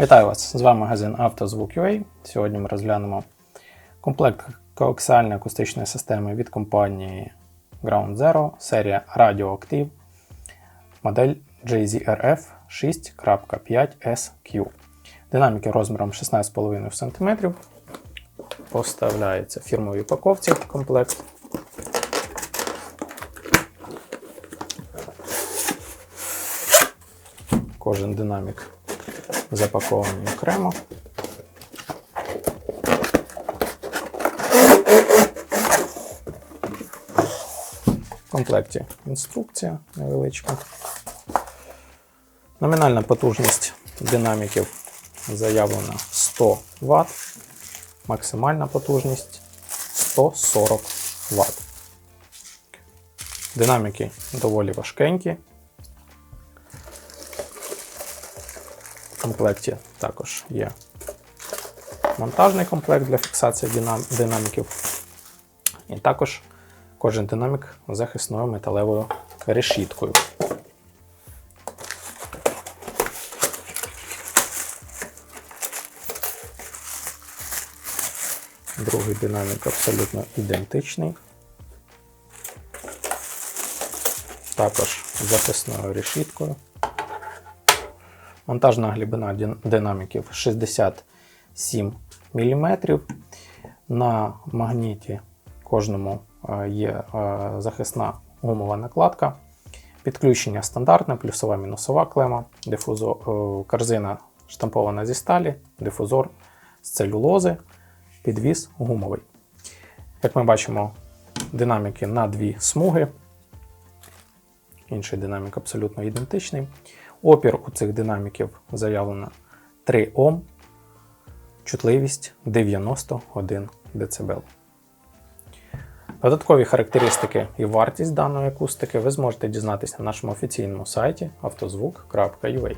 Вітаю вас! З вами магазин «Автозвук.UA». Сьогодні ми розглянемо комплект коаксіальної акустичної системи від компанії Ground Zero, серія Radioactive, модель JZRF 6.5SQ. Динаміки розміром 16,5 см. Поставляється в фірмовій упаковці комплект. Кожен динамік запакований окремо. В комплекті інструкція невеличка. Номінальна потужність динаміків заявлена 100 Вт, максимальна потужність 140 Вт. Динаміки доволі важкенькі. В комплекті також є монтажний комплект для фіксації динам- динаміків. І також кожен динамік захисною металевою решіткою. Другий динамік абсолютно ідентичний. Також захисною решіткою. Монтажна глибина динаміків 67 мм. На магніті кожному е, є е, захисна гумова накладка. Підключення стандартне, плюсова мінусова клема, дифузор, е, корзина штампована зі сталі, дифузор з целюлози, підвіс гумовий. Як ми бачимо, динаміки на дві смуги. Інший динамік абсолютно ідентичний. Опір у цих динаміків заявлено 3 Ом, чутливість 91 дБ. Додаткові характеристики і вартість даної акустики ви зможете дізнатися на нашому офіційному сайті автозвук.ua.